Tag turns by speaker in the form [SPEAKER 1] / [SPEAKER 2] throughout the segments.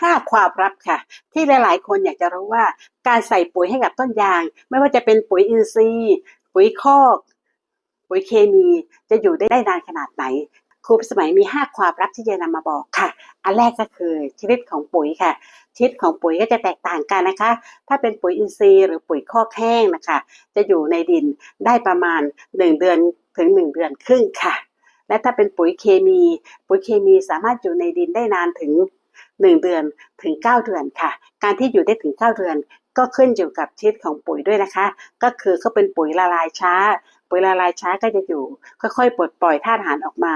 [SPEAKER 1] ห้าความลับค่ะ ที่หลาย ๆ คนอยากจะรู้ว่าการใส่ปุ๋ยให้กับต้นยาง ไม่ว่าจะเป็นปุ๋ยอินทรีย์ ปุ๋ยคอก ปุ๋ยเคมีจะอยู่ได้ได้นานขนาดไหนครูสมัยมี 5 ความลับที่จะนำมาบอกค่ะ อันแรกก็คือชนิดของปุ๋ยค่ะชนิดของปุ๋ยก็จะแตกต่างกันนะคะ ถ้าเป็นปุ๋ยอินทรีย์หรือปุ๋ยคอกแห้งนะคะ จะอยู่ในดินได้ประมาณ 1 เดือนถึง 1 เดือนครึ่งค่ะ และถ้าเป็นปุ๋ยเคมี ปุ๋ยเคมีสามารถอยู่ในดินได้นานถึง 1 เดือนถึง 9 เดือนค่ะ การที่อยู่ได้ถึง 9 เดือน ก็ขึ้นอยู่กับชนิดของปุ๋ยด้วยนะคะ ก็คือเขาเป็นปุ๋ยละลายช้า ปุ๋ยละลายช้าก็จะอยู่ ค่อยๆปลดปล่อยธาตุอาหารออกมา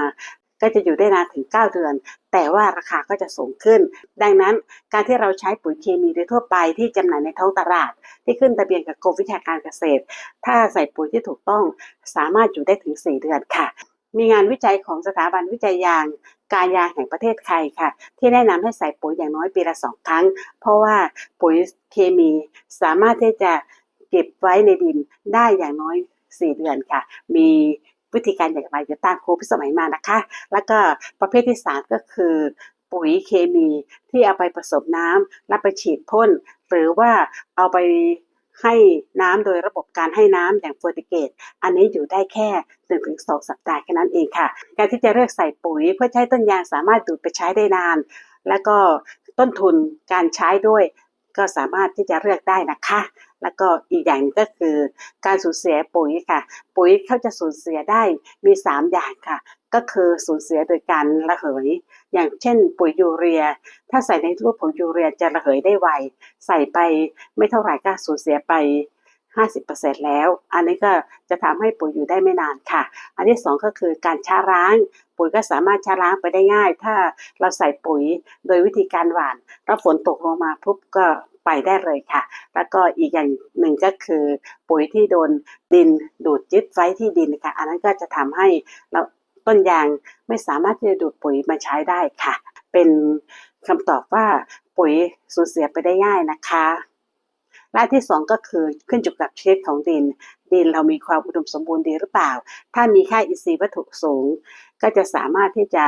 [SPEAKER 1] ก็จะอยู่ได้นานถึง 9 เดือน แต่ว่าราคาก็จะสูงขึ้น ดังนั้นการที่เราใช้ปุ๋ยเคมีโดยทั่วไปที่จำหน่ายในท้องตลาด ที่ขึ้นทะเบียนกับกรมวิชาการเกษตร ถ้าใส่ปุ๋ยที่ถูกต้องสามารถอยู่ได้ถึง 4 เดือนค่ะมีงานวิจัยของสถาบันวิจัยยาง การยาแห่งประเทศไทยค่ะ ที่แนะนำให้ใส่ปุ๋ยอย่างน้อยปีละสองครั้ง เพราะว่าปุ๋ยเคมีสามารถที่จะเก็บไว้ในดินได้อย่างน้อย 4 เดือนค่ะ มีวิธีการอย่างไรจะตามครูพิสมัยมานะคะ แล้วก็ประเภทที่ 3 ก็คือ ปุ๋ยเคมีที่เอาไปผสมน้ำแล้วไปฉีดพ่น หรือว่าเอาไป ให้น้ำโดยระบบการให้น้ำอย่างเฟอร์ติเกต อันนี้อยู่ได้แค่ 1-2ถึงสัปดาห์แค่นั้นเองค่ะ การที่จะเลือกใส่ปุ๋ยเพื่อใช้ต้นยางสามารถดูดไปใช้ได้นาน และก็ต้นทุนการใช้ด้วย ก็สามารถที่จะเลือกได้นะคะ แล้วก็อีกอย่างก็คือการสูญเสียปุ๋ยค่ะ ปุ๋ยเขาจะสูญเสียได้มี 3 อย่างค่ะ ก็คือสูญเสียโดยการระเหย อย่างเช่น ปุ๋ยยูเรีย ถ้าใส่ในรูปของยูเรียจะระเหยได้ไว ใส่ไปไม่เท่าไหร่ก็สูญเสียไป 50%แล้ว อันนี้ก็จะทำให้ปุ๋ยอยู่ได้ไม่นานค่ะ อันที่สองก็คือการช้าร้าง ปุ๋ยก็สามารถช้าร้างไปได้ง่าย ถ้าเราใส่ปุ๋ยโดยวิธีการหว่านแล้วฝนตกลงมาปุ๊บก็ไปได้เลยค่ะ แล้วก็อีกอย่างหนึ่งก็คือปุ๋ยที่โดนดินดูดยึดไว้ที่ดินค่ะ อันนั้นก็จะทำให้เราต้นยางไม่สามารถที่จะดูดปุ๋ยมาใช้ได้ค่ะ เป็นคำตอบว่าปุ๋ยสูญเสียไปได้ง่ายนะคะ และที่สองก็คือขึ้นอยู่กับชนิดของดิน ดินเรามีความอุดมสมบูรณ์ดีหรือเปล่า ถ้ามีค่าอินทรีย์วัตถุสูง ก็จะสามารถที่จะ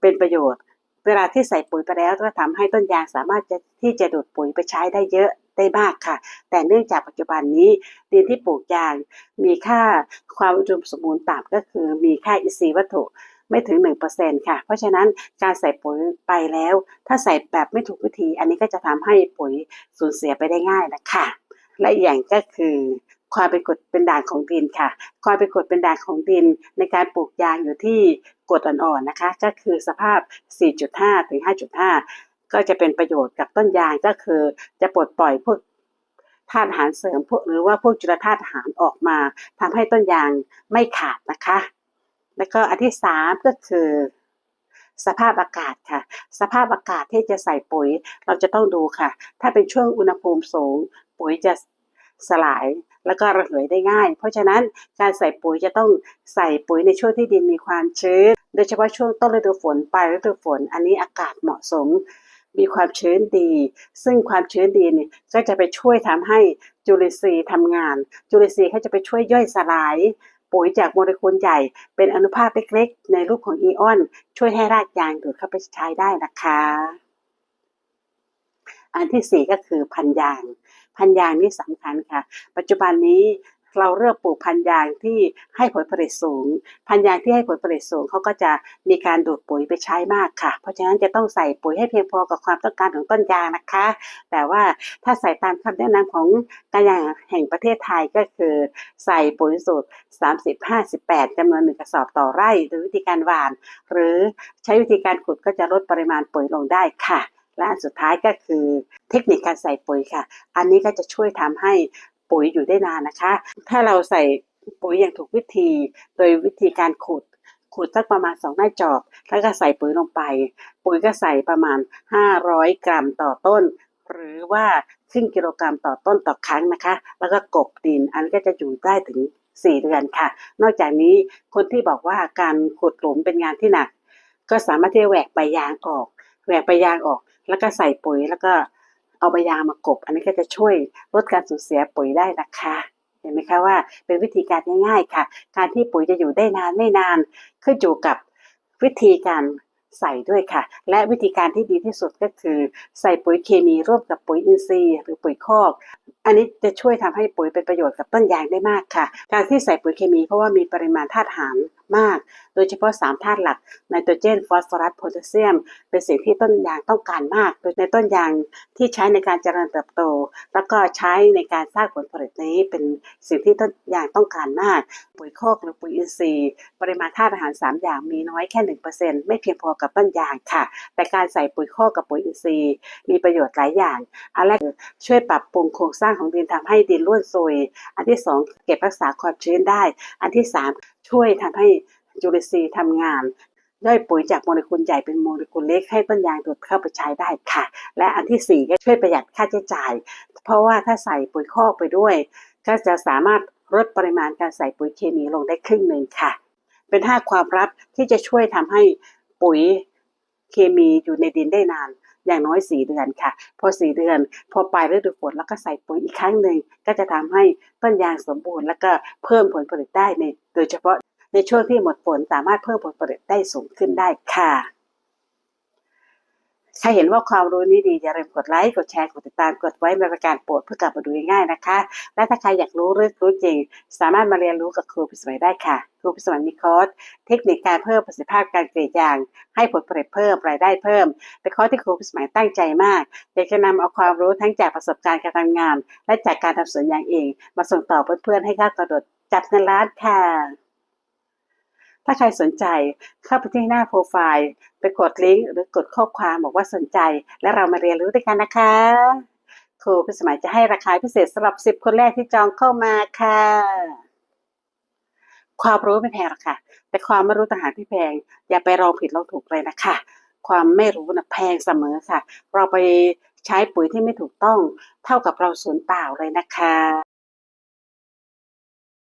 [SPEAKER 1] เป็นประโยชน์ เวลาที่ใส่ปุ๋ยไปแล้วก็ทำให้ต้นยางสามารถที่จะดูดปุ๋ยไปใช้ได้เยอะได้มากค่ะ แต่เนื่องจากปัจจุบันนี้ดินที่ปลูกยาง มีค่าความอุดมสมบูรณ์ต่ำก็คือมีค่าอินทรีย์วัตถุ ไม่ถึง 1%ค่ะ เพราะฉะนั้นการใส่ปุ๋ยไปแล้ว ถ้าใส่แบบไม่ถูกวิธี อันนี้ก็จะทำให้ปุ๋ยสูญเสียไปได้ง่ายนะคะ และอย่างก็คือความเป็นกรดเป็นด่างของดินค่ะ ความเป็นกรดเป็นด่างของดินในการปลูกยางอยู่ที่กรดอ่อนๆนะคะ ก็คือสภาพ 4.5 ถึง 5.5 ก็จะเป็นประโยชน์กับต้นยางก็คือจะปลดปล่อยพวกธาตุอาหารเสริมพวกหรือว่าพวกจุลธาตุอาหารออกมาทำให้ต้นยางไม่ขาดนะคะ แล้วก็อันที่สามก็คือ สภาพอากาศค่ะ สภาพอากาศที่จะใส่ปุ๋ย เราจะต้องดูค่ะ ถ้าเป็นช่วงอุณหภูมิสูง ปุ๋ยจะสลายแล้วก็ระเหยได้ง่าย เพราะฉะนั้นการใส่ปุ๋ยจะต้องใส่ปุ๋ยในช่วงที่ดินมีความชื้น โดยเฉพาะช่วงต้นฤดูฝนปลายฤดูฝน อันนี้อากาศเหมาะสม มีความชื้นดี ซึ่งความชื้นดีนี่ก็จะไปช่วยทำให้จุลินทรีย์ทำงาน จุลินทรีย์เขาจะไปช่วยย่อยสลาย ปุ๋ยจากโมเลกุลใหญ่ เป็นอนุภาคเล็กๆ ในรูปของอีออน ช่วยให้รากยางดูดเข้าไปใช้ได้นะคะ อันที่สี่ก็คือพันยาง พันยางนี่สำคัญค่ะ ปัจจุบันนี้ เราเลือกปลูกพันยางที่ให้ผลผลิตสูง พันยางที่ให้ผลผลิตสูงเขาก็จะมีการดูดปุ๋ยไปใช้มากค่ะ เพราะฉะนั้นจะต้องใส่ปุ๋ยให้เพียงพอกับความต้องการของต้นยางนะคะ แต่ว่าถ้าใส่ตามคำแนะนำของการยางแห่งประเทศไทยก็คือ ใส่ปุ๋ยสูตร 30-58จำนวนหนึ่งกระสอบต่อไร่โดยวิธีการหว่าน หรือใช้วิธีการขุดก็จะลดปริมาณปุ๋ยลงได้ค่ะและอันสุดท้ายก็คือเทคนิคการใส่ปุ๋ยค่ะ อันนี้ก็จะช่วยทำให้ ปุ๋ยอยู่ได้นานนะคะ ถ้าเราใส่ปุ๋ยอย่างถูกวิธี โดยวิธีการขุดขุดสักประมาณ2หน้าจอบแล้วก็ใส่ปุ๋ยลงไป ปุ๋ยก็ใส่ประมาณ 500 กรัมต่อต้น หรือว่าครึ่งกิโลกรัมต่อต้นต่อครั้งนะคะ แล้วก็กบดิน อันก็จะอยู่ได้ถึง 4 เดือนค่ะ นอกจากนี้คนที่บอกว่าการขุดหลุมเป็นงานที่หนัก ก็สามารถที่จะแหวกใบยางออก แหวกใบยางออก แล้วก็ใส่ปุ๋ยแล้วก็ เอาใบยางมากบ อันนี้ก็จะช่วยลดการสูญเสียปุ๋ยได้นะคะเห็นไหมคะว่าเป็นวิธีการง่าย ๆค่ะ การที่ปุ๋ยจะอยู่ได้นานไม่นานขึ้นอยู่กับวิธีการใส่ด้วยค่ะ และวิธีการที่ดีที่สุดก็คือ ใส่ปุ๋ยเคมีร่วมกับปุ๋ยอินทรีย์หรือปุ๋ยคอก อันนี้จะช่วยทำให้ปุ๋ยเป็นประโยชน์กับต้นยางได้มากค่ะ การที่ใส่ปุ๋ยเคมีเพราะว่ามีปริมาณธาตุอาหารมาก โดยเฉพาะ 3 ธาตุหลักไนโตรเจน ฟอสฟอรัส โพแทสเซียม เป็นสิ่งที่ต้นยางต้องการมาก โดยในต้นยางที่ใช้ในการเจริญเติบโต แล้วก็ใช้ในการสร้างผลผลิตนี้เป็นสิ่งที่ต้นยางต้องการมาก ปุ๋ยคอกหรือปุ๋ยอินทรีย์ ปริมาณธาตุอาหาร 3 อย่างมีน้อยแค่ 1%ไม่เพียงพอกับต้นยางค่ะ แต่การใส่ปุ๋ยคอกกับปุ๋ยอินทรีย์ มีประโยชน์หลายอย่าง อันแรกช่วยปรับปรุงโครงสร้างของดินทำให้ดินร่วนซุย อันที่สองเก็บรักษาความชื้นได้ อันที่สาม ช่วยทำให้จุลินทรีย์ทำงานย่อยปุ๋ยจากโมเลกุลใหญ่เป็นโมเลกุลเล็กให้ต้นยางดูดเข้าไปใช้ได้ค่ะ และอันที่สี่ก็ช่วยประหยัดค่าใช้จ่าย เพราะว่าถ้าใส่ปุ๋ยคอกไปด้วย ก็จะสามารถลดปริมาณการใส่ปุ๋ยเคมีลงได้ครึ่งหนึ่งค่ะ เป็นห้าความลับที่จะช่วยทำให้ปุ๋ยเคมีอยู่ในดินได้นาน อย่างน้อย4เดือนค่ะ พอ4เดือน พอปลายฤดูฝนแล้วก็ใส่ปุ๋ยอีกครั้งหนึ่งก็จะทำให้ต้นยางสมบูรณ์ แล้วก็เพิ่มผลผลิตได้ในโดยเฉพาะในช่วงที่หมดฝนสามารถเพิ่มผลผลิตได้สูงขึ้นได้ค่ะ ใครเห็นว่าความรู้นี้ดีอย่าลืมกดไลค์ กดแชร์ กดติดตาม กดไว้ในรายการโปรดเพื่อกลับมาดูง่ายๆนะคะ และถ้าใครอยากรู้เรื่องรู้จริง สามารถมาเรียนรู้กับครูพิสมัยได้ค่ะ ครูพิสมัยมีคอร์สเทคนิคการเพิ่มประสิทธิภาพการกรีดยาง ให้ผลผลิตเพิ่มรายได้เพิ่มเป็นคอร์สที่ครูพิสมัยตั้งใจมาก อยากจะนำเอาความรู้ทั้งจากประสบการณ์การทำงาน และจากการทำสวนยางเอง มาส่งต่อเพื่อนๆให้ก้าวกระโดดจับเงินล้านค่ะ ถ้าใครสนใจเข้าไปที่หน้าโปรไฟล์ ไปกดลิงก์หรือกดข้อความบอกว่าสนใจ และเรามาเรียนรู้ด้วยกันนะคะครูพิสมัยจะให้ราคาพิเศษสำหรับ 10 คนแรกที่จองเข้ามาค่ะ ความรู้ไม่แพงหรอกค่ะ แต่ความไม่รู้ต่างหากที่แพง อย่าไปลองผิดลองถูกเลยนะคะ ความไม่รู้นะแพงเสมอค่ะ เราไปใช้ปุ๋ยที่ไม่ถูกต้อง เท่ากับเราสูญเปล่าเลยนะคะ